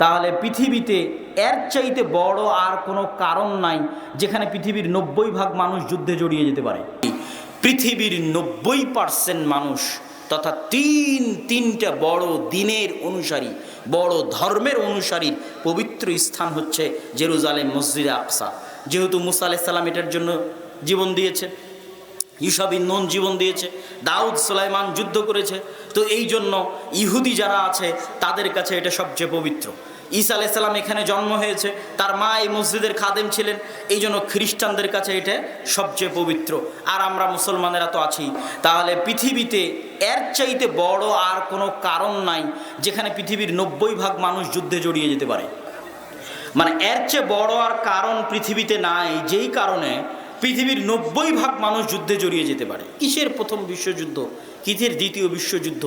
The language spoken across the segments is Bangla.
তাহলে পৃথিবীতে এর চাইতে বড় আর কোনো কারণ নাই যেখানে পৃথিবীর নব্বই ভাগ মানুষ যুদ্ধে জড়িয়ে যেতে পারে। পৃথিবীর নব্বই পার্সেন্ট মানুষ তথা তিন তিনটা বড় দিনের অনুসারী, বড় ধর্মের অনুসারীর পবিত্র স্থান হচ্ছে জেরুজালেম মসজিদে আফসা যেহেতু মুসা আলাইসাল্লাম এটার জন্য জীবন দিয়েছে ইসবিন নন জীবন দিয়েছে, দাউদ সুলাইমান যুদ্ধ করেছে, তো এই জন্য ইহুদি যারা আছে তাদের কাছে এটা সবচেয়ে পবিত্র। ঈসা আলাইসাল্লাম এখানে জন্ম হয়েছে। তার মা এই মসজিদের খাদেম ছিলেন। এই জন্য খ্রিস্টানদের কাছে এটা সবচেয়ে পবিত্র। আর আমরা মুসলমানেরা তো আছি। তাহলে পৃথিবীতে এর চাইতে বড় আর কোনো কারণ নাই, যেখানে পৃথিবীর নব্বই ভাগ মানুষ যুদ্ধে জড়িয়ে যেতে পারে। মানে এর চেয়ে বড় আর কারণ পৃথিবীতে নাই। যেই কারণে পৃথিবীর নব্বই ভাগ মানুষ যুদ্ধে জড়িয়ে যেতে পারে। কিসের প্রথম বিশ্বযুদ্ধ? কিসের দ্বিতীয় বিশ্বযুদ্ধ?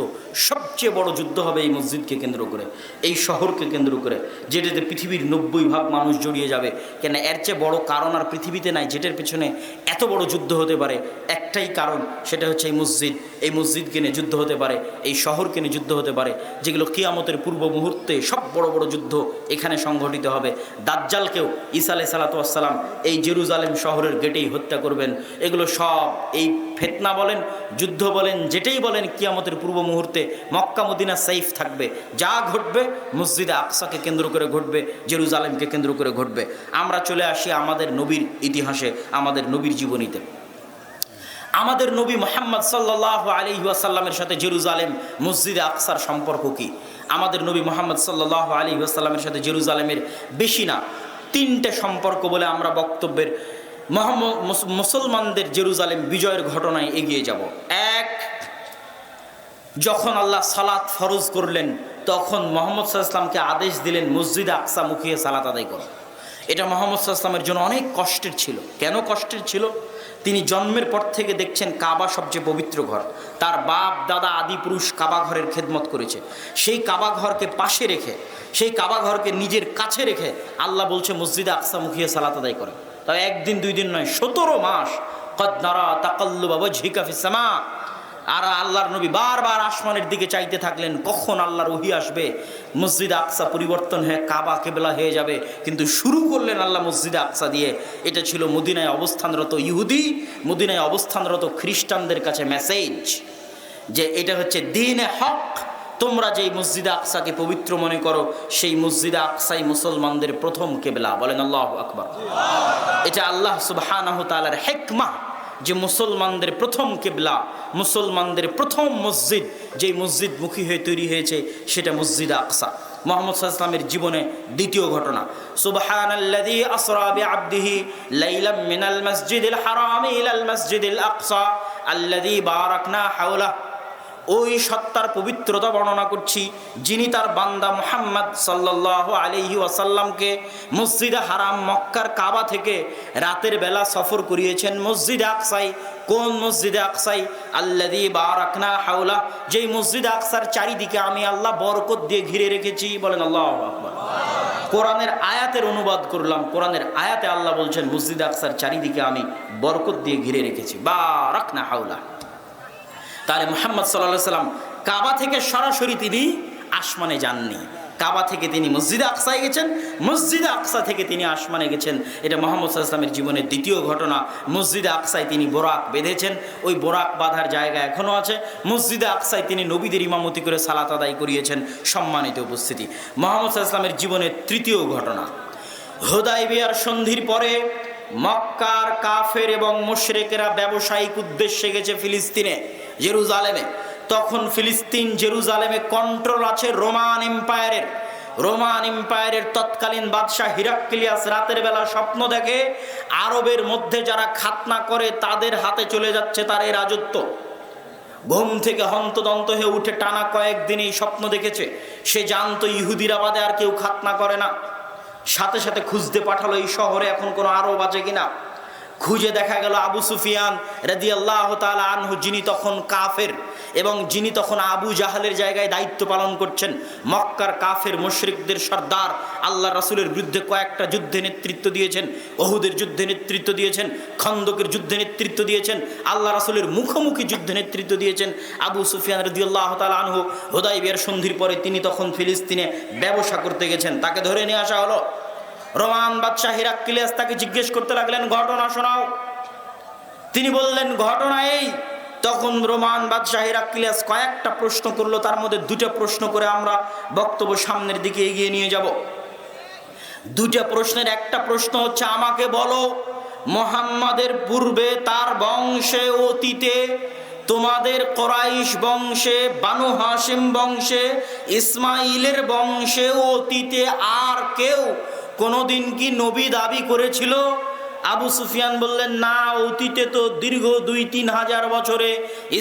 সবচেয়ে বড় যুদ্ধ হবে এই মসজিদকে কেন্দ্র করে, এই শহরকে কেন্দ্র করে, যেটাতে পৃথিবীর নব্বই ভাগ মানুষ জড়িয়ে যাবে। কেন এর চেয়ে বড় কারণ আর পৃথিবীতে নাই, যেটার পেছনে এত বড় যুদ্ধ হতে পারে, একটাই কারণ, সেটা হচ্ছে এই মসজিদ। এই মসজিদকে নিয়ে যুদ্ধ হতে পারে, এই শহরকে নিয়ে যুদ্ধ হতে পারে, যেগুলো কিয়ামতের পূর্ব মুহূর্তে সব বড় বড় যুদ্ধ এখানে সংঘটিত হবে। দাজ্জালকেও ঈসা আলাই সালাতাম এই জেরুজালেম শহরের গেটেই হত্যা করবেন। এগুলো সব এই ফেতনা বলেন, যুদ্ধ বলেন, যেটাই বলেন, কিয়ামতের পূর্ব মুহূর্তে মক্কা, মদিনা সাইফ থাকবে। যা ঘটবে, মসজিদে আকসাকে কেন্দ্র করে ঘটবে, জেরুজালেমকে কেন্দ্র করে ঘটবে। আমরা চলে আসি আমাদের নবীর ইতিহাসে, আমাদের নবীর জীবনীতে। আমাদের নবী মোহাম্মদ সাল্লাহ আলি ওয়াসাল্লামের সাথে জেরুজালেম, মসজিদে আকসার সম্পর্ক কি? আমাদের নবী মোহাম্মদ সাল্লাহ আলী ওয়াসাল্লামের সাথে জেরুজালেমের বেশি না। তিনটে সম্পর্ক বলে আমরা বক্তব্যের মুসলমানদের জেরুজালেম বিজয়ের ঘটনায় এগিয়ে যাব। এক, যখন আল্লাহ সালাত ফরজ করলেন, তখন মোহাম্মদ সাল্লামকে আদেশ দিলেন, মসজিদে আকসা মুখিয়ে সালাত আদায় করো। এটা মোহাম্মদ সাল্লামের জন্য অনেক কষ্টের ছিল। কেন কষ্টের ছিল? তিনি জন্মের পর থেকে দেখছেন কাবা সবচেয়ে পবিত্র ঘর। তার বাপ, দাদা আদি পুরুষ কাবা ঘরের খেদমত করেছে। সেই কাবা ঘরকে পাশে রেখে, সেই কাবা ঘরকে নিজের কাছে রেখে আল্লাহ বলছে, মসজিদে আকসা মুখিয়ে সালাত আদায় করে। তবে একদিন, দুই দিন নয়, সতেরো মাস। কদনারা তাকাল্লু ঝিকাফিসামা আর আল্লাহর নবী বারবার আসমানের দিকে চাইতে থাকলেন, কখন আল্লাহর ওহি আসবে? মসজিদ আকসা পরিবর্তন হয়ে কাবা কেবলা হয়ে যাবে। কিন্তু শুরু করলেন আল্লাহ মসজিদ আকসা দিয়ে। এটা ছিল মদিনায় অবস্থানরত ইহুদি, মদিনায় অবস্থানরত খ্রিস্টানদের কাছে মেসেজ যে এটা হচ্ছে দিনে হক তোমরা যেই মসজিদে আকসাকে পবিত্র মনে করো, সেই মসজিদে আকসাই মুসলমানদের প্রথম কেবলা। বলেন আল্লাহ আকবর। এটা আল্লাহ সুবাহ হেকমা যে মুসলমানদের প্রথম কেবলা, মুসলমানদের প্রথম মসজিদ, যেই মসজিদ মুখী হয়ে তৈরি হয়েছে, সেটা মসজিদ আকসা। মোহাম্মদ সাল্লামের জীবনে দ্বিতীয় ঘটনা। হাওলাহু ওই সত্তার পবিত্রতা বর্ণনা করছি, যিনি তার বান্দা মোহাম্মদ সাল্লাহ আলহি ওয়াসাল্লামকে মসজিদে হারাম মক্কার কাবা থেকে রাতের বেলা সফর করিয়েছেন। মসজিদে আকসাই, কোন মসজিদে আকসাই? আল্লাদি বারাকনা হাওলা, যেই মসজিদে আকসার চারিদিকে আমি আল্লাহ বরকত দিয়ে ঘিরে রেখেছি। বলেন আল্লাহ আকবর। কোরআনের আয়াতের অনুবাদ করলাম। কোরআনের আয়াতে আল্লাহ বলছেন, মসজিদ আকসার চারিদিকে আমি বরকত দিয়ে ঘিরে রেখেছি। বা রাখনা হাওলা। তাহলে মোহাম্মদ সাল্লাহ সাল্লাম কাবা থেকে সরাসরি তিনি আসমানে যাননি। কাবা থেকে তিনি মসজিদে আকসায় গেছেন, মসজিদে আকসা থেকে তিনি আসমানে গেছেন। এটা মোহাম্মদ সাল্লামের জীবনের দ্বিতীয় ঘটনা। মসজিদে আকসায় তিনি বোরাক বেঁধেছেন, ওই বোরাক বাঁধার জায়গা এখনও আছে। মসজিদে আকসায় তিনি নবীদের ইমামতি করে সালাত আদায় করিয়েছেন, সম্মানিত উপস্থিতি। মোহাম্মদ সাল্লামের জীবনের তৃতীয় ঘটনা। হোদাই বিয়ার সন্ধির পরে মক্কার কাফের এবং মুশরেকেরা ব্যবসায়িক উদ্দেশ্যে গেছে ফিলিস্তিনে। জেরুজালেমে। তখন ফিলিস্তিন জেরুজালেমে কন্ট্রোল আছে রোমান এম্পায়ারের। রোমান এম্পায়ারের তৎকালীন বাদশাহ হিরাক্কিলিয়াস রাতের বেলা স্বপ্ন দেখে, আরবের মধ্যে যারা খাতনা করে তাদের হাতে চলে যাচ্ছে তার এই রাজত্ব। ঘুম থেকে হন্তদন্ত হয়ে উঠে টানা কয়েকদিন এই স্বপ্ন দেখেছে। সে জানতো ইহুদিরা বাদে আর কেউ খাতনা করে না। সাথে সাথে খুঁজতে পাঠালো এই শহরে এখন কোনো আরব আছে কিনা। খুঁজে দেখা গেল আবু সুফিয়ান রাজি আল্লাহ তালা আনহু, যিনি তখন কাফের এবং যিনি তখন আবু জাহালের জায়গায় দায়িত্ব পালন করছেন। মক্কার কাফের মুশরিকদের সর্দার আল্লাহ রাসুলের বিরুদ্ধে কয়েকটা যুদ্ধে নেতৃত্ব দিয়েছেন অহুদের যুদ্ধে নেতৃত্ব দিয়েছেন, খন্দকের যুদ্ধে নেতৃত্ব দিয়েছেন, আল্লাহ রাসুলের মুখোমুখি যুদ্ধে নেতৃত্ব দিয়েছেন। আবু সুফিয়ান রদি আল্লাহ তালা আনহু, হোদাইবিয়ার সন্ধির পরে তিনি তখন ফিলিস্তিনে ব্যবসা করতে গেছেন। তাকে ধরে নিয়ে আসা হলো। রোমান বাদশাহ হিরাক্কিলিয়াস তাকে জিজ্ঞেস করতে লাগলেন, ঘটনা শোনাও। তিনি বললেন, ঘটনা এই। তখন রোমান বাদশাহ হিরাক্কিলিয়াস কয়েকটা প্রশ্ন করল, তার মধ্যে দুটো প্রশ্ন করে আমরা বক্তব্য সামনের দিকে এগিয়ে নিয়ে যাব। দুটা প্রশ্নের একটা প্রশ্ন হচ্ছে, আমাকে বলো, মোহাম্মদের পূর্বে তার বংশে, অতীতে তোমাদের কোরাইশ বংশে, বানু হাসিম বংশে ইসমাইলের বংশে, অতীতে আর কেউ কোনোদিন কি নবী দাবি করেছিল? আবু সুফিয়ান বললেন, না, অতীতে তো দীর্ঘ দুই, তিন হাজার বছরে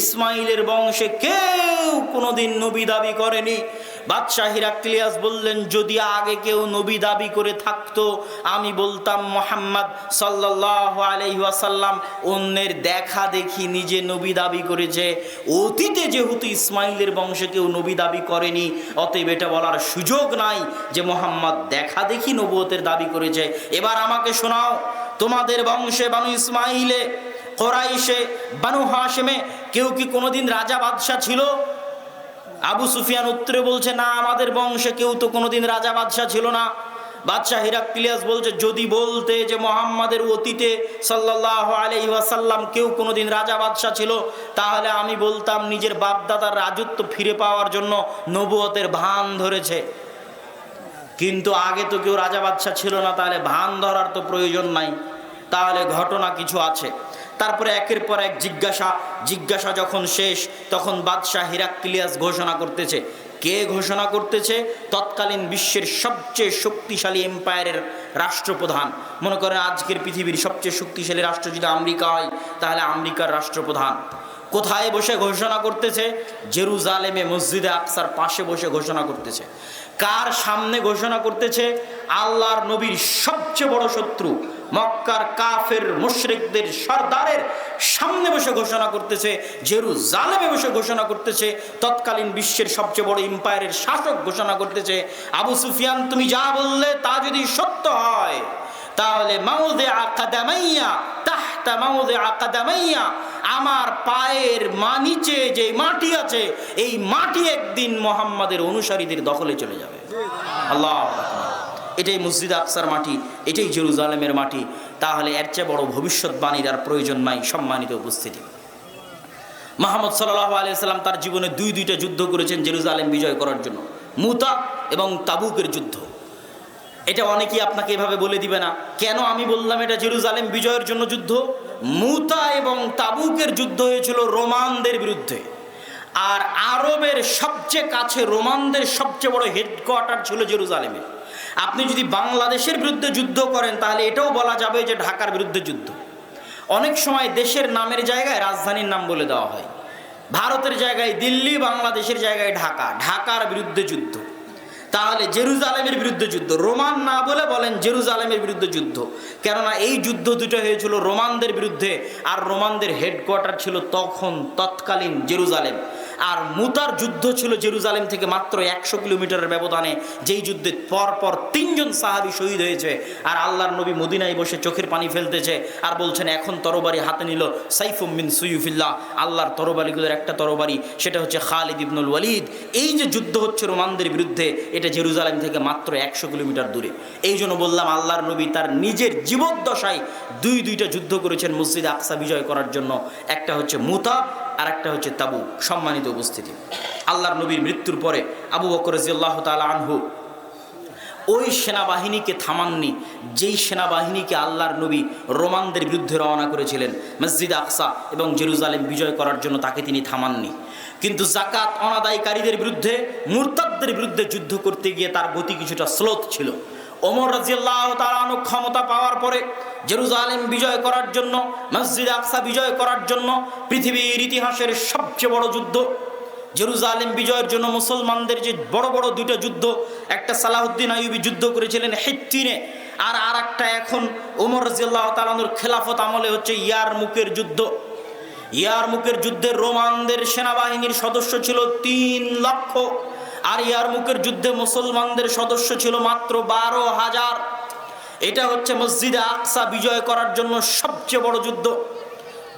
ইসমাইলের বংশে কেউ কোনোদিন নবী দাবি করেনি। বাদশাহ হিরাক্লিয়াস বললেন, যদি আগে কেউ নবী দাবি করে থাকতো, আমি বলতাম, মোহাম্মদ সাল্লাহ আলহিহাসাল্লাম অন্যের দেখা দেখি নিজে নবী দাবি করেছে। অতীতে যেহেতু ইসমাইলের বংশে কেউ নবী দাবি করেনি, অতএব এটা বলার সুযোগ নাই যে মোহাম্মদ দেখা দেখি নবুয়তের দাবি করেছে। এবার আমাকে শোনাও তোমাদের বংশে বানু ইসমাইলে, কোরাইশে, বানু হাসেমে কেউ কি কোনোদিন রাজা বাদশাহ ছিল? আবু সুফিয়ান উত্তরে বলছে, না, আমাদের বংশে কেউ তো কোনোদিন রাজা বাদশাহ ছিল না। বাদশাহ হিরাক্লিয়াস বলছে, যদি বলতে যে মোহাম্মদের অতীতে সাল্লাহ আলহি ওয়াসাল্লাম কেউ কোনোদিন রাজা বাদশাহ ছিল, তাহলে আমি বলতাম নিজের বাপদাদার রাজত্ব ফিরে পাওয়ার জন্য নবুয়তের ভান ধরেছে। কিন্তু আগে তো কেউ রাজা বাদশাহ ছিল না, তাহলে ভান ধরার তো প্রয়োজন নাই। তাহলে ঘটনা কিছু আছে। তারপরে একের পর এক জিজ্ঞাসা জিজ্ঞাসা যখন শেষ, তখন বাদশাহ হিরাক্লিয়াস ঘোষণা করতেছে। কে ঘোষণা করতেছে? তৎকালীন বিশ্বের সবচেয়ে শক্তিশালী এম্পায়ারের রাষ্ট্রপ্রধান। মনে করেন আজকের পৃথিবীর সবচেয়ে শক্তিশালী রাষ্ট্র যদি আমেরিকা হয়, তাহলে আমেরিকার রাষ্ট্রপ্রধান। কোথায় বসে ঘোষণা করতেছে? জেরুজালেমে মসজিদে আকসার পাশে বসে ঘোষণা করতেছে। কার সামনে ঘোষণা করতেছে? আল্লাহর নবীর সবচেয়ে বড় শত্রু। মক্কার কাফের মুশরিকদের সর্দারের সামনে বসে ঘোষণা করতেছে, জেরুজালেমে বসে ঘোষণা করতেছে, তৎকালীন বিশ্বের সবচেয়ে বড় এম্পায়ারের শাসক ঘোষণা করতেছে, আবু সুফিয়ান, তুমি যা বললে তা যদি সত্য হয়, তাহলে মাউদে আকাদামাইয়া তাহতা মাউদে আকাদামাইয়া আমার পায়ের মা নিচে যে মাটি আছে, এই মাটি একদিন মোহাম্মদের অনুসারীদের দখলে চলে যাবে। আল্লাহ এটাই মসজিদ আকসার মাটি, এটাই জেরুজালেমের মাটি। তাহলে এর চেয়ে বড় ভবিষ্যৎবাণীর আর প্রয়োজন নাই, সম্মানিত উপস্থিতি। মোহাম্মদ সাল্লাহ আলিয়াল্লাম তার জীবনে দুই, দুইটা যুদ্ধ করেছেন জেরুজালেম বিজয় করার জন্য। মুতা এবং তাবুকের যুদ্ধ। এটা অনেকেই আপনাকে এভাবে বলে দিবে না, কেন আমি বললাম এটা জেরুজালেম বিজয়ের জন্য যুদ্ধ? মুতা এবং তাবুকের যুদ্ধ হয়েছিল রোমানদের বিরুদ্ধে। আর আরবের সবচেয়ে কাছে রোমানদের সবচেয়ে বড় হেডকোয়ার্টার ছিল জেরুজালেমে। আপনি যদি বাংলাদেশের বিরুদ্ধে যুদ্ধ করেন, তাহলে এটাও বলা যাবে যে ঢাকার বিরুদ্ধে যুদ্ধ। অনেক সময় দেশের নামের জায়গায় রাজধানীর নাম বলে দেওয়া হয়। ভারতের জায়গায় দিল্লি, বাংলাদেশের জায়গায় ঢাকা। ঢাকার বিরুদ্ধে যুদ্ধ। তাহলে জেরুজালেমের বিরুদ্ধে যুদ্ধ। রোমান না বলে বলেন জেরুজালেমের বিরুদ্ধে যুদ্ধ। কেননা এই যুদ্ধ দুটো হয়েছিল রোমানদের বিরুদ্ধে, আর রোমানদের হেডকোয়ার্টার ছিল তখন তৎকালীন জেরুজালেম। আর মুতার যুদ্ধ ছিল জেরুজালেম থেকে মাত্র একশো কিলোমিটারের ব্যবধানে। যেই যুদ্ধে পর পর তিনজন সাহাবি শহীদ হয়েছে আর আল্লাহর নবী মদিনায় বসে চোখের পানি ফেলতেছে আর বলছেন, এখন তরবারি হাতে নিল সাইফুমিন সুইফিল্লাহ আল্লাহর তরবারিগুলোর একটা তরবারি, সেটা হচ্ছে খালিদ ইবনুল ওয়ালিদ। এই যে যুদ্ধ হচ্ছে রোমানদের বিরুদ্ধে, এটা জেরুজালেম থেকে মাত্র একশো কিলোমিটার দূরে। এই জন্য বললাম, আল্লাহর নবী তার নিজের জীবদ্দশায় দুই দুইটা যুদ্ধ করেছেন মসজিদ আকসা বিজয় করার জন্য। একটা হচ্ছে মুতা আর একটা হচ্ছে তাবু সম্মানিত উপস্থিতি। আল্লাহর নবীর মৃত্যুর পরে আবু বকর রাজিয়াল্লাহ তালা আনহু ওই সেনাবাহিনীকে থামাননি, যেই সেনাবাহিনীকে আল্লাহর নবী রোমানদের বিরুদ্ধে রওনা করেছিলেন, মসজিদ আকসা এবং জেরুজালেম বিজয় করার জন্য তাকে তিনি থামাননি। কিন্তু জাকাত অনাদায়কারীদের বিরুদ্ধে, মুরতাদদের বিরুদ্ধে যুদ্ধ করতে গিয়ে তার গতি কিছুটা স্লোত ছিল। ওমর রাজিয়াল্লাহ তালানু ক্ষমতা পাওয়ার পরে জেরুজালেম বিজয় করার জন্য, মসজিদ আকসা বিজয় করার জন্য পৃথিবীর ইতিহাসের সবচেয়ে বড় যুদ্ধ। জেরুজালেম বিজয়ের জন্য মুসলমানদের যে বড় বড় দুটো যুদ্ধ, একটা সালাহুদ্দিন আইবি যুদ্ধ করেছিলেন হেত্তিনে আর আর একটা এখন ওমর রাজিয়াল্লাহ তালানুর খেলাফত আমলে হচ্ছে ইয়ার মুখের যুদ্ধ। ইয়ার মুখের যুদ্ধে রোমানদের সেনাবাহিনীর সদস্য ছিল তিন লক্ষ। আর ইয়ার মুখের যুদ্ধে মুসলমানদের সদস্য ছিল মাত্র বারো হাজার। এটা হচ্ছে মসজিদে আকসা বিজয় করার জন্য সবচেয়ে বড় যুদ্ধ।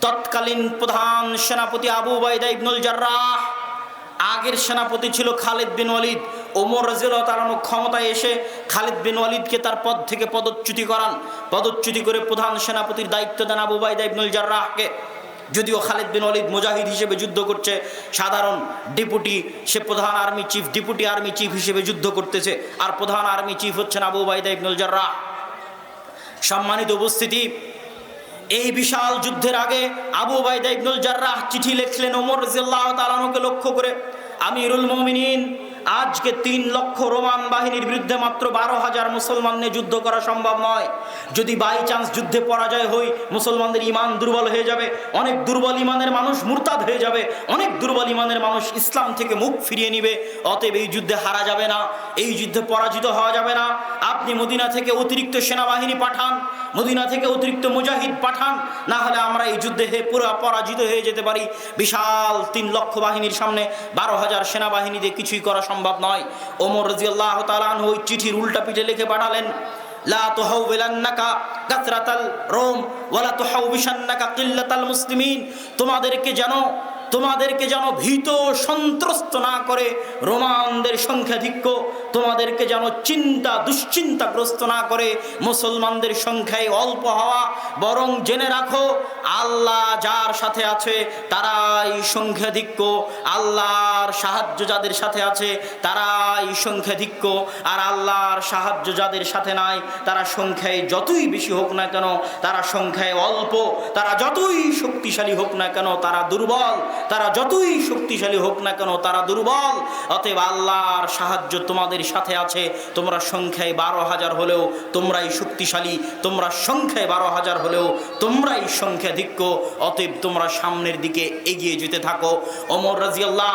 তৎকালীন প্রধান সেনাপতি আবু বাইদা ইবনুল জার্রাহ, আগের সেনাপতি ছিল খালিদ বিন ওয়ালিদ। ওমর রাজিউল্লাহ ক্ষমতায় এসে খালিদ বিন ওয়ালিদকে তার পদ থেকে পদচ্যুতি করান। পদচ্যুতি করে প্রধান সেনাপতির দায়িত্ব দেন আবু বাইদা ইবনুল জার্রাহকে। যদিও খালিদ বিন অলিদ মুজাহিদ হিসেবে যুদ্ধ করছে, সাধারণ ডেপুটি, সে প্রধান army chief, deputy army chief হিসেবে যুদ্ধ করতেছে, আর প্রধান আর্মি চিফ হচ্ছেন আবু বাইদা ইবনুল জার্রাহ। সম্মানিত উপস্থিতি, এই বিশাল যুদ্ধের আগে আবু বাইদা ইবনুল জার্রাহ চিঠি লিখলেন ওমর রাদিয়াল্লাহু তাআলাকে লক্ষ্য করে, আমিরুল মুমিনিন আজকে তিন লক্ষ রোমান বাহিনীর বিরুদ্ধে মাত্র বারো হাজার মুসলমান নিয়ে যুদ্ধ করা সম্ভব নয়। যদি বাই চান্স যুদ্ধে পরাজয় হই, মুসলমানদের ইমান দুর্বল হয়ে যাবে, অনেক দুর্বল ইমানের মানুষ মুরতাদ হয়ে যাবে, অনেক দুর্বল ইমানের মানুষ ইসলাম থেকে মুখ ফিরিয়ে নিবে, অতএব এই যুদ্ধে হারা যাবে না, এই যুদ্ধে পরাজিত হওয়া যাবে না। আপনি মদিনা থেকে অতিরিক্ত সেনাবাহিনী পাঠান, মদিনা থেকে অতিরিক্ত মুজাহিদ পাঠান, না হলে আমরা এই যুদ্ধে হে পুরো পরাজিত হয়ে যেতে পারি। বিশাল তিন লক্ষ বাহিনীর সামনে বারো হাজার সেনাবাহিনী দিয়ে কিছুই করা নয়। ওমর রাজিয়াল্লাহ তালান ওই চিঠির উল্টা পিঠে লিখে পাঠালেন, লা তুহাউবিলান্নাকা কাসরাতাল রোম ওয়ালা তুহাউবিশান্নাকা কিল্লাতাল মুসলিমিন, তোমাদেরকে যেন তোমাদেরকে যেন ভীত সন্ত্রস্ত না করে রোমানদের সংখ্যাধিক্য, তোমাদেরকে যেন চিন্তা দুশ্চিন্তাগ্রস্ত না করে মুসলমানদের সংখ্যায় অল্প হওয়া, বরং জেনে রাখো, আল্লাহ যার সাথে আছে তারাই সংখ্যাধিক্য, আল্লাহর সাহায্য যাদের সাথে আছে তারাই সংখ্যাধিক্য, আর আল্লাহর সাহায্য যাদের সাথে নাই তারা সংখ্যায় যতই বেশি হোক না কেন, তারা সংখ্যায় অল্প, তারা যতই শক্তিশালী হোক না কেন, তারা দুর্বল তারা যতই শক্তিশালী হোক না কেন, তারা দুর্বল। অতএব আল্লাহর সাহায্য তোমাদের সাথে আছে। তোমরা সংখ্যায় বারো হাজার হলেও তোমরাই শক্তিশালী। তোমরা সংখ্যায় বারো হাজার হলেও তোমরাই সংখ্যাধিক্য। অতএব তোমরা সামনের দিকে এগিয়ে যেতে থাকো। অমর রাজি আল্লাহ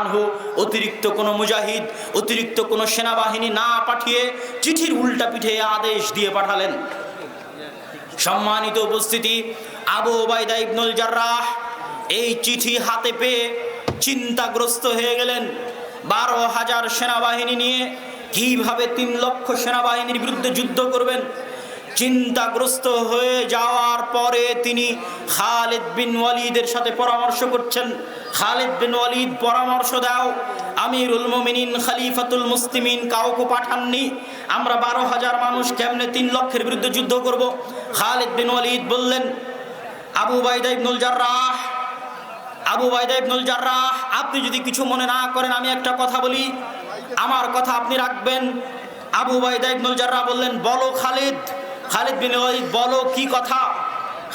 আনহু, অতিরিক্ত কোনো মুজাহিদ, অতিরিক্ত কোনো সেনাবাহিনী না পাঠিয়ে চিঠির উল্টা পিঠে আদেশ দিয়ে পাঠালেন। সম্মানিত উপস্থিতি, আবু ওবায়দা ইবনুল জার্রাহ এই চিঠি হাতে পেয়ে চিন্তাগ্রস্ত হয়ে গেলেন বারো হাজার সেনাবাহিনী নিয়ে কীভাবে তিন লক্ষ সেনাবাহিনীর বিরুদ্ধে যুদ্ধ করবেন? চিন্তাগ্রস্ত হয়ে যাওয়ার পরে তিনি খালেদ বিন ওয়ালিদের সাথে পরামর্শ করছেন। খালেদ বিন ওয়ালিদ, পরামর্শ দাও। আমিরুল মোমিনিন, খালিফাতুল মুসলিমিন কাউকে পাঠাননি। আমরা বারো হাজার মানুষ কেমনে তিন লক্ষের বিরুদ্ধে যুদ্ধ করব? খালেদ বিন ওয়ালিদ বললেন, আবু বাইদা জার্রাহ আবু বাইদা ইবনুল জার্রাহ, আপনি যদি কিছু মনে না করেন, আমি একটা কথা বলি। আমার কথা আপনি রাখবেন। আবু বাইদা ইবনুল জার্রাহ বললেন, বলো খালিদ। খালিদ বিন ওয়ালিদ, বলো কি কথা?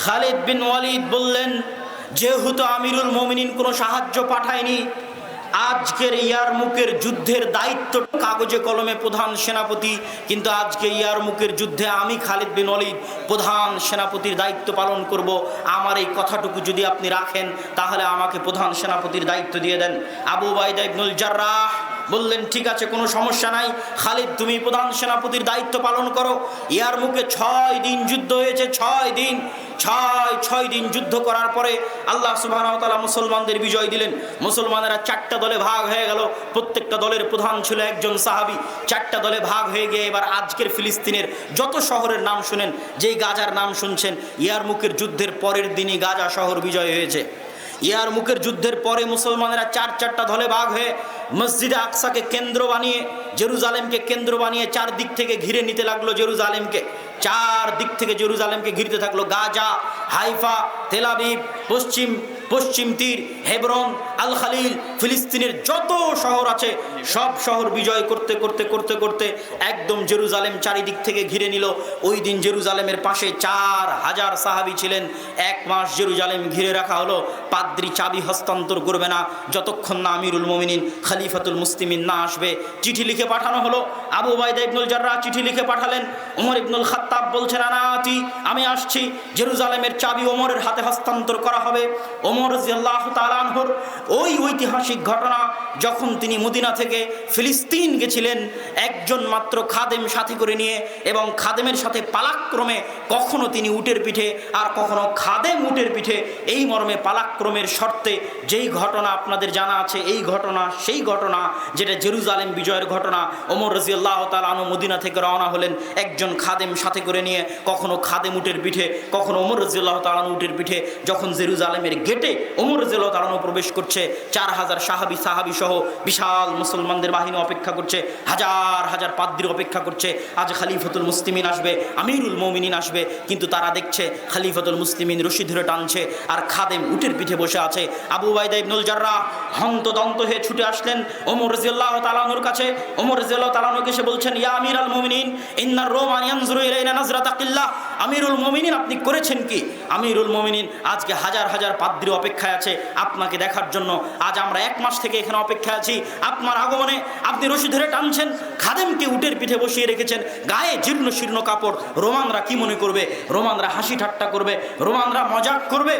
খালিদ বিন ওয়ালিদ বললেন, যেহেতু আমিরুল মমিনিন কোনো সাহায্য পাঠায়নি আজকের ইয়ার মুখের যুদ্ধের দায়িত্ব কাগজে কলমে প্রধান সেনাপতি, কিন্তু আজকে ইয়ার মুখের যুদ্ধে আমি খালিদ বিন অলিদ প্রধান সেনাপতির দায়িত্ব পালন করব। আমার এই কথাটুকু যদি আপনি রাখেন, তাহলে আমাকে প্রধান সেনাপতির দায়িত্ব দিয়ে দেন। আবু বাইদা ইবনুল জার্রাহ বললেন, ঠিক আছে, কোনো সমস্যা নাই। খালিদ, তুমি প্রধান সেনাপতির দায়িত্ব পালন করো। ইয়ার মুখে ছয় দিন যুদ্ধ হয়েছে, ছয় দিন, ছয় ছয় দিন যুদ্ধ করার পরে আল্লাহ সুবাহ মুসলমানদের বিজয় দিলেন। মুসলমানেরা চারটা দলে ভাগ হয়ে গেল। প্রত্যেকটা দলের প্রধান ছিল একজন সাহাবি। চারটা দলে ভাগ হয়ে গিয়ে এবার আজকের ফিলিস্তিনের যত শহরের নাম শুনেন, যেই গাজার নাম শুনছেন ইয়ারমুকের যুদ্ধের পরের দিনই গাজা শহর বিজয় হয়েছে। ইয়ার মুখের যুদ্ধের পরে মুসলমানেরা চার চারটা ধলে বাঘ হয়ে মসজিদে আকসাকে কেন্দ্র বানিয়ে, জেরুজালেমকে কেন্দ্র বানিয়ে চার দিক থেকে ঘিরে নিতে লাগল জেরুজালেমকে। চার দিক থেকে জেরুজালেমকে ঘিরতে থাকল গাজা, হাইফা তেলাবিব পশ্চিম পশ্চিম তীর, হেবরন আল খালিল ফিলিস্তিনের যত শহর আছে, সব শহর বিজয় করতে করতে করতে করতে একদম জেরুজালেম চারিদিক থেকে ঘিরে নিল। ওই দিন জেরুজালেমের পাশে চার হাজার সাহাবি ছিলেন। এক মাস জেরুজালেম ঘিরে রাখা হলো। পাদ্রি চাবি হস্তান্তর করবে না। যতক্ষণ না আমিরুল মোমিনিন, খালিফাতুল মুসলিমিন না আসবে, চিঠি লিখে পাঠানো হলো। আবু বাইদা ইবনুল জাররা চিঠি লিখে পাঠালেন। ওমর ইবনুল খাত্তাব বলছেন, আনাতি, আমি আসছি। জেরুজালেমের চাবি ওমরের হাতে হস্তান্তর করা হবে। ওমর জিয়াল্লাহ তালানহর ওই ঐতিহাসিক ঘটনা যখন তিনি মদিনা থেকে ফিলিস্তিন গেছিলেন, একজন মাত্র খাদেম সাথে করে নিয়ে এবং খাদেমের সাথে পালাক্রমে কখনো তিনি উটের পিঠে আর কখনো খাদেম উটের পিঠে এই মর্মে পালাক্রমের শর্তে যেই ঘটনা আপনাদের জানা আছে, এই ঘটনা, সেই ঘটনা, যেটা জেরুজালেম বিজয়ের ঘটনা, ওমর রাজিয়াল্লাহ তালানু মদিনা থেকে রওনা হলেন একজন খাদেম সাথে করে নিয়ে, কখনো খাদেম উটের পিঠে, কখনো ওমর রাজিয়াল্লাহ তালানু উটের পিঠে, যখন জেরুজালেমের গেটে ওমর রাজিয়াল্লাহ তালানু প্রবেশ করছে, চার হাজার সাহাবি সাহাবি সহ বিশাল মুসলমানদের বাহিনী অপেক্ষা করছে, হাজার হাজার পাদ্রী অপেক্ষা করছে। আজ খালিফতুল মুসলিমিন আসবে, আমিরুল মমিনিন আসবে, কিন্তু তারা দেখছে খালিফতুল মুসলিমিন রশি ধরে টানছে আর খাদেম উটের পিঠে বসে আছে। আবু বাইদা ইবনুল জাররা হন্তদন্ত হয়ে ছুটে আসলেন ওমর রাজিয়াল্লাহ তালানুর কাছে। ওমর রাজিয়াল্লাহ তালানুকে এসে বলছেন, ইয়া আমির আল মুমিনিন, ইন্নার রোমান ইয়ানজুরু ইলাইনা আমিরুল মুমিনিন, আপনি করেছেন কি? আমিরুল মুমিনিন, আজকে হাজার হাজার পাদ্রী অপেক্ষায় আছে আপনাকে দেখার জন্য। আজ আমরা এক মাস থেকে এখানে অপেক্ষা আছি। আপনার আগমনে আপনি রশি ধরে টানছেন, খাদেমকে উটের পিঠে বসিয়ে রেখেছেন, গায়ে জীর্ণ শীর্ণ কাপড়। রোমানরা কি মনে করবে? রোমানরা হাসি ঠাট্টা করবে, রোমানরা মজাক করবে,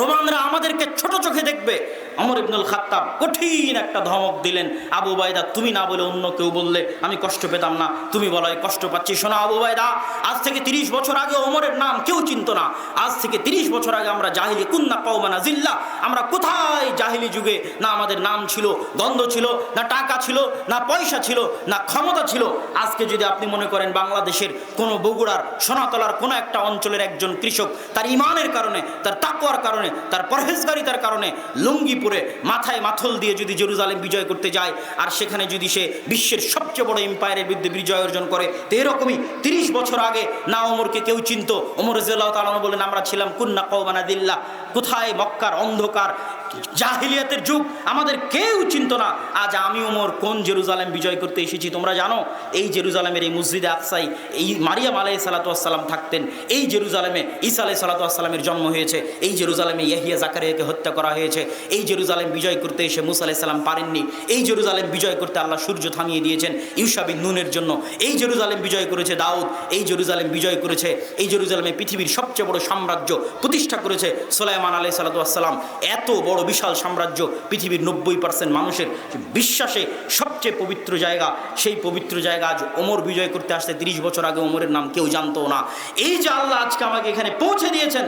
রোমানরা আমাদেরকে ছোট চোখে দেখবে। অমর ইবনুল খাত্তাব কঠিন একটা ধমক দিলেন, আবু বাইদা তুমি না বলে অন্য কেউ বললে আমি কষ্ট পেতাম না। তুমি বলাই কষ্ট পাচ্ছি। শোনা, আবু বাইদা আজ থেকে তিরিশ বছর আগে ওমরের নাম কেউ চিনত না। আজ থেকে তিরিশ বছর আগে আমরা জাহিলি কুন্না কৌমানা জিল্লা আমরা কোথায় জাহিলি যুগে? না আমাদের নাম ছিল, দ্বন্দ্ব ছিল, না টাকা ছিল, না পয়সা ছিল, না ক্ষমতা ছিল। আজকে যদি আপনি মনে করেন বাংলাদেশের কোনো বগুড়ার, সোনাতলার কোনো একটা অঞ্চলের একজন কৃষক, তার ইমানের কারণে, তার তাকুয়ার কারণে, তার পরহেজগারিতার কারণে লুঙ্গি পরে মাথায় মাথল দিয়ে যদি জেরুজালেম বিজয় করতে যায়, আর সেখানে যদি সে বিশ্বের সবচেয়ে বড় এম্পায়ারের বিরুদ্ধে বিজয় অর্জন করে, তো এরকমই তিরিশ বছর আগে না ওমরকে কেউ চিনত। ওমর রাজিয়াল্লাহ তালানো বলেন, আমরা ছিলাম কুন্না কৌমানা দিল্লা কোথায় মক্কার অন্ধকার? জাহিলিয়াতের যুগ। আমাদের কেউ চিনত না, আজ আমি ওমর কোন জেরুজালেম বিজয় করতে এসেছি, তোমরা জানো? এই জেরুজালেমের এই মসজিদে আকসাই, এই মারিয়াম আলাই সালাতাম থাকতেন, এই জেরুজালেমে ঈসা আলাই সালাতামের জন্ম হয়েছে, এই জেরুজালেমে ইয়াহিয়া জাকারিয়াকে হত্যা করা হয়েছে, এই জেরুজালেম বিজয় করতে এসে মুসা আলাই সাল্লাম পারেননি, এই জেরুজালেম বিজয় করতে আল্লাহ সূর্য থামিয়ে দিয়েছেন ইউসাবিন নুনের জন্য, এই জেরুজালেম বিজয় করেছে দাউদ, এই জেরুজালেম বিজয় করেছে, এই জেরুজালেমে পৃথিবীর সবচেয়ে বড় সাম্রাজ্য প্রতিষ্ঠা করেছে সোলাইমান আলাই সালাতাম এত বড় বিশাল সাম্রাজ্য পৃথিবীর নব্বই পার্সেন্ট মানুষের বিশ্বাসে সবচেয়ে পবিত্র জায়গা। সেই পবিত্র জায়গা আজ ওমর বিজয় করতে আসতে তিরিশ বছর আগে ওমরের নাম কেউ জানতো না। এই যে আল্লাহ আজকে আমাকে এখানে পৌঁছে দিয়েছেন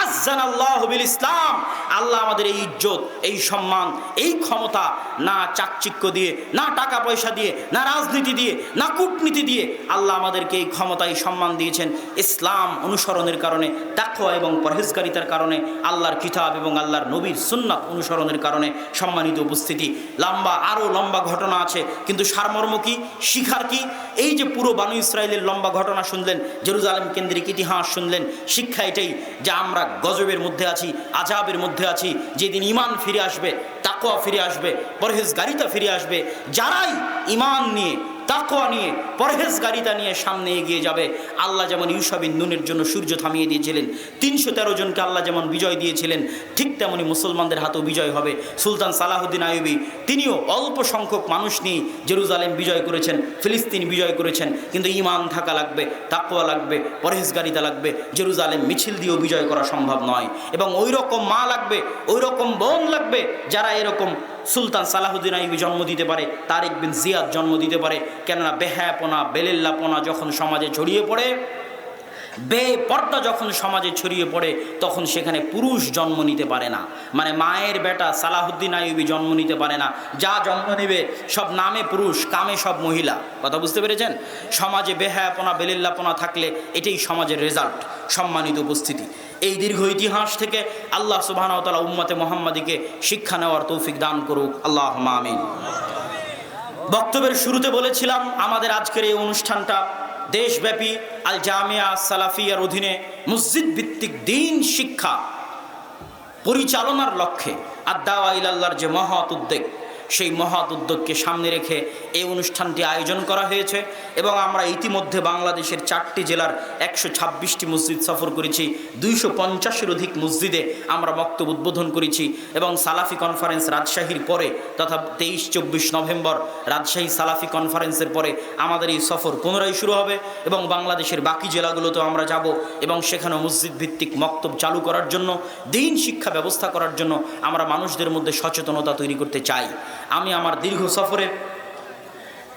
আজান আল্লাহ বিল ইসলাম। আল্লাহ আমাদের এই ইজ্জত, এই সম্মান, এই ক্ষমতা, না চাকচিক্য দিয়ে, না টাকা পয়সা দিয়ে, না রাজনীতি দিয়ে, না কূটনীতি দিয়ে আল্লাহ আমাদেরকে এই ক্ষমতা, এই সম্মান দিয়েছেন। ইসলাম অনুসরণের কারণে, তাকওয়া এবং পরহেজকারিতার কারণে আল্লাহর কিতাব এবং আল্লাহর নবীর সুন্নাত অনুসরণের কারণে সম্মানিত উপস্থিতি। লম্বা আরও লম্বা ঘটনা আছে, কিন্তু সারমর্ম কি, শিখার কি? এই যে পুরো বানু ইসরায়েলের লম্বা ঘটনা শুনলেন, জেরুজালেম কেন্দ্রিক ইতিহাস শুনলেন, শিক্ষা এটাই যে আমরা গজবের মধ্যে আছি আজাবের মধ্যে আছি, যেদিন ইমান ফিরে আসবে তাকোয়া ফিরে আসবে, পরহেজগারিতা ফিরে আসবে, যারাই ইমান নিয়ে তাকোয়া নিয়ে, পরহেজগারিতা নিয়ে সামনে এগিয়ে যাবে। আল্লাহ যেমন ইউসাবিন নুনের জন্য সূর্য থামিয়ে দিয়েছিলেন, তিনশো তেরো জনকে আল্লাহ যেমন বিজয় দিয়েছিলেন, ঠিক তেমনি মুসলমানদের হাতেও বিজয় হবে। সুলতান সালাহুদ্দিন আয়ুবি তিনিও অল্প সংখ্যক মানুষ নিয়ে জেরুজালেম বিজয় করেছেন, ফিলিস্তিন বিজয় করেছেন, কিন্তু ইমান থাকা লাগবে তাকোয়া লাগবে, পরহেজগারিতা লাগবে, জেরুজালেম মিছিল দিয়েও বিজয় করা সম্ভব নয়। এবং ওই রকম মা লাগবে ওই রকম বোন লাগবে, যারা এরকম সুলতান সালাহুদ্দিন আইবি জন্ম দিতে পারে, তারিক বিন জিয়াদ জন্ম দিতে পারে। কেননা বেহায়াপনা, বেলেল্লাপনা যখন সমাজে ছড়িয়ে পড়ে, বেপর্দা যখন সমাজে ছড়িয়ে পড়ে, তখন সেখানে পুরুষ জন্ম নিতে পারে না। মানে মায়ের বেটা সালাহুদ্দিন আইবি জন্ম নিতে পারে না। যা জন্ম নেবে সব নামে পুরুষ, কামে সব মহিলা। কথা বুঝতে পেরেছেন? সমাজে বেহায়াপনা, বেলিল্লাপনা থাকলে এটাই সমাজের রেজাল্ট সম্মানিত উপস্থিতি। এই দীর্ঘ ইতিহাস থেকে আল্লাহ সুবাহতালা উম্মতে মোহাম্মদীকে শিক্ষা নেওয়ার তৌফিক দান করুক। আল্লাহ আমিন। বক্তব্যের শুরুতে বলেছিলাম, আমাদের আজকের এই অনুষ্ঠানটা দেশব্যাপী আল জামিয়া সালাফিয়ার অধীনে মসজিদ ভিত্তিক দিন শিক্ষা পরিচালনার লক্ষ্যে। আদাওয়া ইলাল্লাহর যে মহৎ উদ্যোগ সেই মহৎ উদ্যোগকে সামনে রেখে এই অনুষ্ঠানটি আয়োজন করা হয়েছে এবং আমরা ইতিমধ্যে বাংলাদেশের চারটি জেলার একশো ছাব্বিশটি মসজিদ সফর করেছি, দুইশো পঞ্চাশের অধিক মসজিদে আমরা বক্তব্য উদ্বোধন করেছি এবং সালাফি কনফারেন্স রাজশাহীর পরে তথা তেইশ, চব্বিশ নভেম্বর রাজশাহী সালাফি কনফারেন্সের পরে আমাদের এই সফর পুনরায় শুরু হবে এবং বাংলাদেশের বাকি জেলাগুলোতেও আমরা যাব এবং সেখানেও মসজিদ ভিত্তিক মক্তব চালু করার জন্য, দিন শিক্ষা ব্যবস্থা করার জন্য আমরা মানুষদের মধ্যে সচেতনতা তৈরি করতে চাই। আমি আমার দীর্ঘ সফরে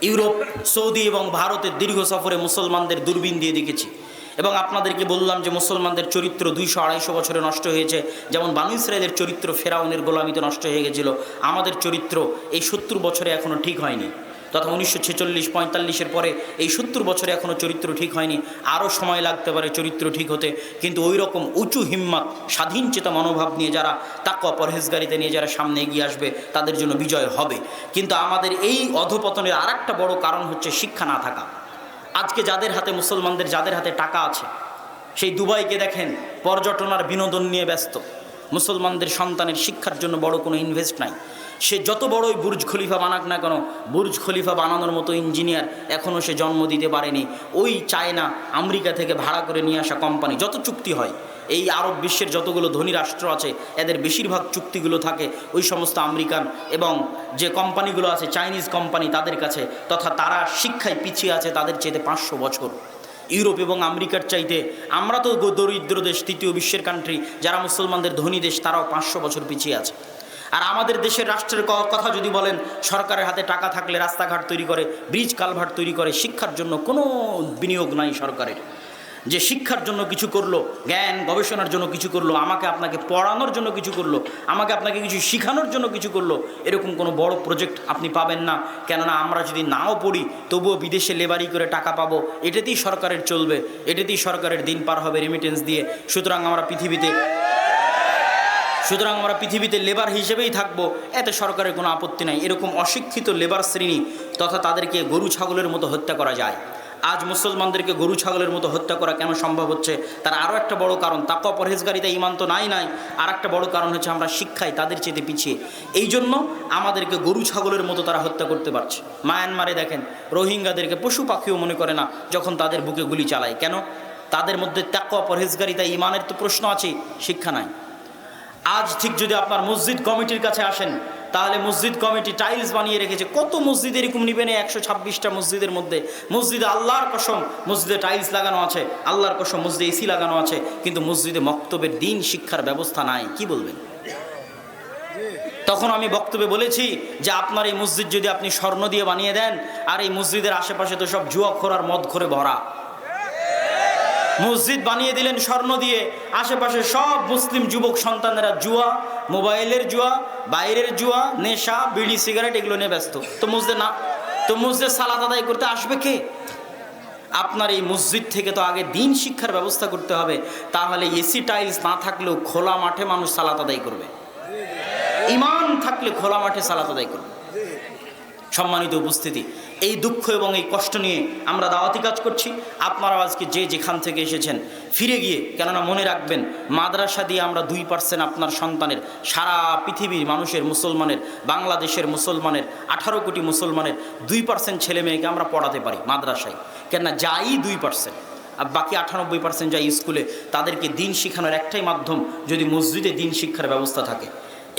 ইউরোপ, সৌদি এবং ভারতের দীর্ঘ সফরে মুসলমানদের দূরবীন দিয়ে দেখেছি। এবং আপনাদেরকে বললাম যে মুসলমানদের চরিত্র দুইশো আড়াইশো বছরে নষ্ট হয়েছে। যেমন বানু ইসরায়েলের চরিত্র ফেরাউনের গোলামিতে নষ্ট হয়ে গেছিল। আমাদের চরিত্র এই সত্তর বছরে এখনও ঠিক হয়নি। তথা উনিশশো ছেচল্লিশ, পঁয়তাল্লিশের পরে এই সত্তর বছরে এখনও চরিত্র ঠিক হয়নি। আরও সময় লাগতে পারে চরিত্র ঠিক হতে, কিন্তু ওই রকম উঁচু হিম্মত, স্বাধীন চেতা মনোভাব নিয়ে যারা তাকুয়া পরহেজগারিতে নিয়ে যারা সামনে এগিয়ে আসবে, তাদের জন্য বিজয় হবে। কিন্তু আমাদের এই অধপতনের আর একটা বড় কারণ হচ্ছে শিক্ষা না থাকা। আজকে যাদের হাতে মুসলমানদের, যাদের হাতে টাকা আছে, সেই দুবাইকে দেখেন, পর্যটন আর বিনোদন নিয়ে ব্যস্ত। মুসলমানদের সন্তানের শিক্ষার জন্য বড় কোনো ইনভেস্ট নাই। সে যত বড়ই বুর্জ খলিফা বানাক না কেন, বুর্জ খলিফা বানানোর মতো ইঞ্জিনিয়ার এখনও সে জন্ম দিতে পারেনি। ওই চায়না আমেরিকা থেকে ভাড়া করে নিয়ে আসা কোম্পানি যত চুক্তি হয়, এই আরব বিশ্বের যতগুলো ধনী রাষ্ট্র আছে, এদের বেশিরভাগ চুক্তিগুলো থাকে ওই সমস্ত আমেরিকান এবং যে কোম্পানিগুলো আছে চাইনিজ কোম্পানি তাদের কাছে, তথা তারা শিক্ষায় পিছিয়ে আছে তাদের চেয়ে পাঁচশো বছর। ইউরোপ এবং আমেরিকার চাইতে আমরা তো দরিদ্র দেশ, তৃতীয় বিশ্বের কান্ট্রি যারা মুসলমানদের ধনী দেশ, তারাও পাঁচশো বছর পিছিয়ে আছে। আর আমাদের দেশের রাষ্ট্রের কথা যদি বলেন, সরকারের হাতে টাকা থাকলে রাস্তাঘাট তৈরি করে, ব্রিজ কালভার্ট তৈরি করে, শিক্ষার জন্য কোনো বিনিয়োগ নাই সরকারের। যে শিক্ষার জন্য কিছু করল, জ্ঞান, গবেষণার জন্য কিছু করল, আমাকে আপনাকে পড়ানোর জন্য কিছু করল, আমাকে আপনাকে কিছু শেখানোর জন্য কিছু করল, এরকম কোনো বড় প্রজেক্ট আপনি পাবেন না। কেননা আমরা যদি নাও পড়ি, তবুও বিদেশে লেবারি করে টাকা পাবো, এটাতেই সরকারের চলবে, এটাতেই সরকারের দিন পার হবে রেমিটেন্স দিয়ে। সুতরাং আমরা পৃথিবীতে সুতরাং আমরা পৃথিবীতে লেবার হিসেবেই থাকব, এতে সরকারের কোনো আপত্তি নাই। এরকম অশিক্ষিত লেবার শ্রেণি তথা তাদেরকে গরু ছাগলের মতো হত্যা করা যায়। আজ মুসলমানদেরকে গরু ছাগলের মতো হত্যা করা কেন সম্ভব হচ্ছে? তার আরও একটা বড় কারণ তাকওয়া পরহেজগারিতা ইমান তো নাই নাই। আর একটা বড় কারণ হচ্ছে আমরা শিক্ষায় তাদের চেতে পিছিয়ে। এই জন্য আমাদেরকে গরু ছাগলের মতো তারা হত্যা করতে পারছে। মায়ানমারে দেখেন, রোহিঙ্গাদেরকে পশু পাখিও মনে করে না যখন তাদের বুকে গুলি চালায়। কেন? তাদের মধ্যে তাকওয়া পরহেজগারিতা ইমানের তো প্রশ্ন আছে শিক্ষা নাই। আজ ঠিক যদি আপনার মসজিদ কমিটির কাছে আসেন, তাহলে মসজিদ কমিটি টাইলস বানিয়ে রেখেছে। কত মসজিদ এরকম নিবেন একশো ছাব্বিশটা মসজিদের মধ্যে? মসজিদে আল্লাহর কসম, মসজিদে টাইলস লাগানো আছে, আল্লাহর কসম, মসজিদে এসি লাগানো আছে, কিন্তু মসজিদে মক্তবের দিন শিক্ষার ব্যবস্থা নাই, কি বলবেন? তখন আমি বক্তব্যে বলেছি যে আপনার এই মসজিদ যদি আপনি স্বর্ণ দিয়ে বানিয়ে দেন, আর এই মসজিদের আশেপাশে তো সব জুয়া খোরার মদ করে ভরা। মসজিদ বানিয়ে দিলেন স্বর্ণ দিয়ে। আশেপাশে সব মুসলিম যুবক সন্তানেরা জুয়া, মোবাইলের জুয়া, বাইরের জুয়া, নেশা, বিড়ি, সিগারেট এগুলো নিয়ে ব্যস্ত। তো মসজিদে না তো মসজিদে সালাদ আদায় করতে আসবে কে? আপনার এই মসজিদ থেকে তো আগে দিন শিক্ষার ব্যবস্থা করতে হবে। তাহলে এসি টাইলস না থাকলেও খোলা মাঠে মানুষ সালাত আদায় করবে। ইমান থাকলে খোলা মাঠে সালাত আদায় করবে। সম্মানিত উপস্থিতি এই দুঃখ এবং এই কষ্ট নিয়ে আমরা দাওয়াতি কাজ করছি। আপনারা আজকে যে যেখান থেকে এসেছেন, ফিরে গিয়ে, কেননা মনে রাখবেন, মাদ্রাসা দিয়ে আমরা দুই পার্সেন্ট আপনার সন্তানের, সারা পৃথিবীর মানুষের, মুসলমানের, বাংলাদেশের মুসলমানের, আঠারো কোটি মুসলমানের দুই পার্সেন্ট ছেলে মেয়েকে আমরা পড়াতে পারি মাদ্রাসায়। কেননা যাই দুই পার্সেন্ট আর বাকি আটানব্বই পার্সেন্ট যাই স্কুলে, তাদেরকে দিন শেখানোর একটাই মাধ্যম যদি মসজিদে দিন শিক্ষার ব্যবস্থা থাকে।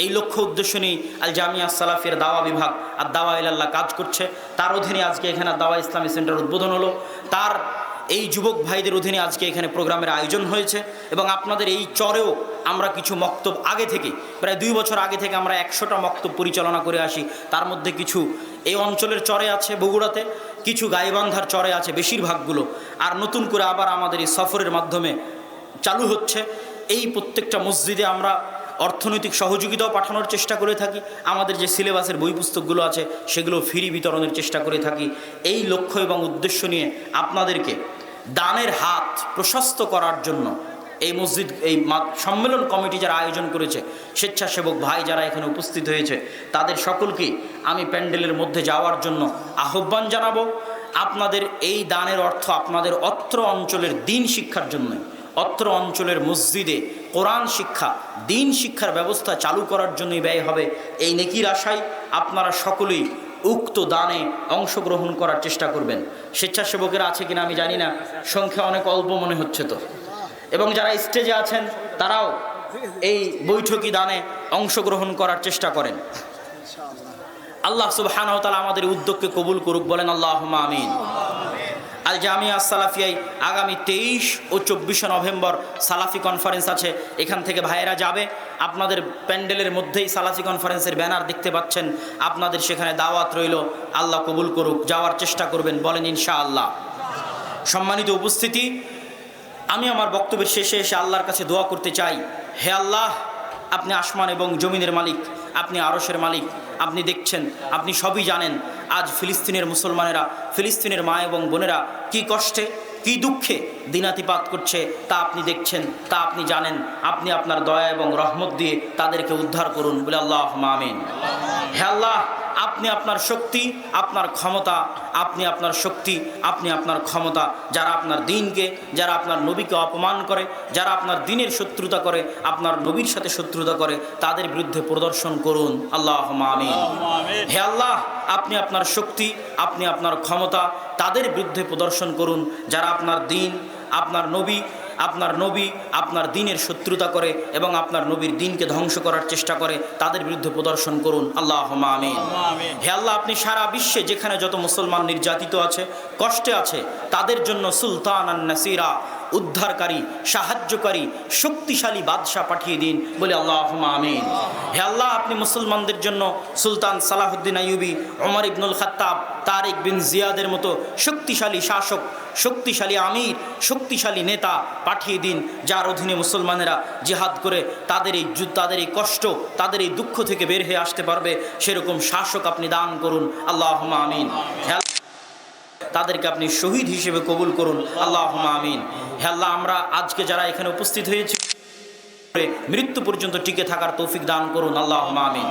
এই লক্ষ্য উদ্দেশ্য নিয়ে আল জামিয়া সালাফের দাওয়া বিভাগ আর দাওয়া ইলাল্লাহ কাজ করছে। তার অধীনে আজকে এখানে দাওয়া ইসলামী সেন্টার উদ্বোধন হলো। তার এই যুবক ভাইদের অধীনে আজকে এখানে প্রোগ্রামের আয়োজন হয়েছে এবং আপনাদের এই চরেও আমরা কিছু মক্তব আগে থেকে, প্রায় দুই বছর আগে থেকে আমরা একশোটা মক্তব পরিচালনা করে আসি। তার মধ্যে কিছু এই অঞ্চলের চরে আছে, বগুড়াতে। কিছু গাইবান্ধার চরে আছে বেশিরভাগগুলো। আর নতুন করে আবার আমাদের এই সফরের মাধ্যমে চালু হচ্ছে। এই প্রত্যেকটা মসজিদে আমরা অর্থনৈতিক সহযোগিতাও পাঠানোর চেষ্টা করে থাকি। আমাদের যে সিলেবাসের বই পুস্তকগুলো আছে, সেগুলো ফ্রি বিতরণের চেষ্টা করে থাকি। এই লক্ষ্য এবং উদ্দেশ্য নিয়ে আপনাদেরকে দানের হাত প্রশস্ত করার জন্য এই মসজিদ, এই সম্মেলন কমিটি যারা আয়োজন করেছে, স্বেচ্ছাসেবক ভাই যারা এখানে উপস্থিত হয়েছে, তাদের সকলকে আমি প্যান্ডেলের মধ্যে যাওয়ার জন্য আহ্বান জানাব। আপনাদের এই দানের অর্থ আপনাদের অত্র অঞ্চলের দিন শিক্ষার জন্য, অত্র অঞ্চলের মসজিদে কোরআন শিক্ষা, দিন শিক্ষার ব্যবস্থা চালু করার জন্যই ব্যয় হবে। এই নেকির আশায় আপনারা সকলেই উক্ত দানে অংশগ্রহণ করার চেষ্টা করবেন। স্বেচ্ছাসেবকেরা আছে কিনা আমি জানি না, সংখ্যা অনেক অল্প মনে হচ্ছে তো। এবং যারা স্টেজে আছেন, তারাও এই বৈঠকি দানে অংশগ্রহণ করার চেষ্টা করেন। আল্লাহ তাআলা আমাদের উদ্যোগকে কবুল করুক, বলেন আল্লাহ আমিন। আল জামিয়া সালাফিয়াই আগামী তেইশ ও চব্বিশে নভেম্বর সালাফি কনফারেন্স আছে। এখান থেকে ভাইয়েরা যাবে। আপনাদের প্যান্ডেলের মধ্যেই সালাফি কনফারেন্সের ব্যানার দেখতে পাচ্ছেন। আপনাদের সেখানে দাওয়াত রইল। আল্লাহ কবুল করুক। যাওয়ার চেষ্টা করবেন। বলেন ইনশা আল্লাহ সম্মানিত উপস্থিতি, আমি আমার বক্তব্যের শেষে এসে আল্লাহর কাছে দোয়া করতে চাই। হে আল্লাহ, আপনি আসমান এবং জমিনের মালিক, আপনি আরশের মালিক। আপনি দেখছেন, আপনি সবই জানেন আজ ফিলিস্তিনের মুসলমানেরা, ফিলিস্তিনের মা এবং বোনেরা কি কষ্টে, কি দুঃখে দিনাতিপাত করছে তা আপনি দেখছেন, তা আপনি জানেন। আপনি আপনার দয়া এবং রহমত দিয়ে তাদেরকে উদ্ধার করুন। বলে আল্লাহ মামিন হে আল্লাহ আপনি আপনার শক্তি আপনার ক্ষমতা আপনি আপনার শক্তি আপনি আপনার ক্ষমতা। যারা আপনার দিনকে যারা আপনার নবীকে অপমান করে যারা আপনার দিনের শত্রুতা করে আপনার নবীর সাথে শত্রুতা করে তাদের বিরুদ্ধে প্রদর্শন করুন। আল্লাহ আমিন। হে আল্লাহ আপনি আপনার শক্তি আপনি আপনার ক্ষমতা তাদের বিরুদ্ধে প্রদর্শন করুন। যারা আপনার দিন আপনার নবী আপনার নবী আপনার দিনের শত্রুতা করে এবং আপনার নবীর দিনকে ধ্বংস করার চেষ্টা করে তাদের বিরুদ্ধে প্রদর্শন করুন। আল্লাহ আমিন। হে আল্লাহ আপনি সারা বিশ্বে যেখানে যত মুসলমান নির্যাতিত আছে কষ্টে আছে তাদের জন্য সুলতান আন নাসিরা উদ্ধারকারী, সাহায্যকারী, শক্তিশালী বাদশাহ পাঠিয়ে দিন বলে আল্লাহ আমিন। হে আল্লাহ, আপনি মুসলমানদের জন্য সুলতান সালাহুদ্দিন আইয়ুবি ওমর ইবনুল খাত্তাব, তারেক বিন জিয়াদের মতো শক্তিশালী শাসক, শক্তিশালী আমির, শক্তিশালী নেতা পাঠিয়ে দিন, যার অধীনে মুসলমানেরা জিহাদ করে তাদের এই তাদের এই কষ্ট, তাদের এই দুঃখ থেকে বের হয়ে আসতে পারবে। সেরকম শাসক আপনি দান করুন। আল্লাহ আমিন। তাদেরকে আপনি শহীদ হিসেবে কবুল করুন। আল্লাহ আমিন। হে আমরা আজকে যারা এখানে উপস্থিত হয়েছি, মৃত্যু পর্যন্ত টিকে থাকার তৌফিক দান করুন। আল্লাহ আমিন।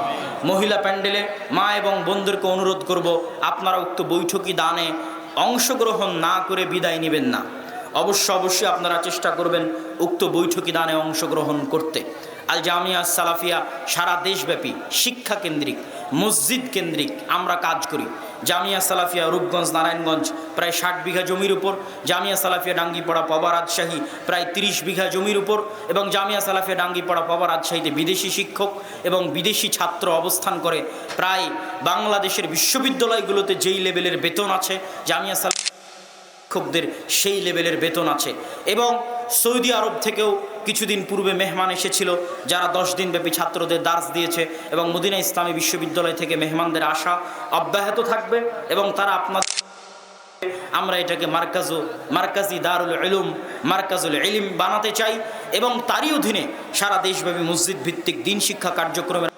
মহিলা প্যান্ডেলে মা এবং বোনদেরকে অনুরোধ করব, আপনারা উক্ত বৈঠকি দানে অংশগ্রহণ না করে বিদায় নেবেন না। অবশ্য অবশ্যই আপনারা চেষ্টা করবেন উক্ত বৈঠকি দানে অংশগ্রহণ করতে। আল জামিয়া সালাফিয়া সারা দেশব্যাপী, শিক্ষা কেন্দ্রিক, মসজিদ কেন্দ্রিক আমরা কাজ করি। জামিয়া সালাফিয়া রূপগঞ্জ, নারায়ণগঞ্জ, প্রায় ষাট বিঘা জমির উপর, জামিয়া সালাফিয়া ডাঙ্গিপাড়া পবা রাজশাহী প্রায় তিরিশ বিঘা জমির উপর এবং জামিয়া সালাফিয়া ডাঙ্গিপাড়া পবা রাজশাহীতে বিদেশি শিক্ষক এবং বিদেশি ছাত্র অবস্থান করে প্রায় বাংলাদেশের বিশ্ববিদ্যালয়গুলোতে যেই লেভেলের বেতন আছে, জামিয়া সালাফ শিক্ষকদের সেই লেভেলের বেতন আছে এবং সৌদি আরব থেকেও কিছুদিন পূর্বে মেহমান এসেছিল, যারা দশ দিনব্যাপী ছাত্রদের দাস দিয়েছে এবং মদিনা ইসলামী বিশ্ববিদ্যালয় থেকে মেহমানদের আসা অব্যাহত থাকবে এবং তারা আপনাদের আমরা এটাকে মার্কাজু, মার্কাজি দারুল এলুম মার্কাজুল এলিম বানাতে চাই এবং তারই অধীনে সারা দেশব্যাপী মসজিদ ভিত্তিক দিন শিক্ষা কার্যক্রমের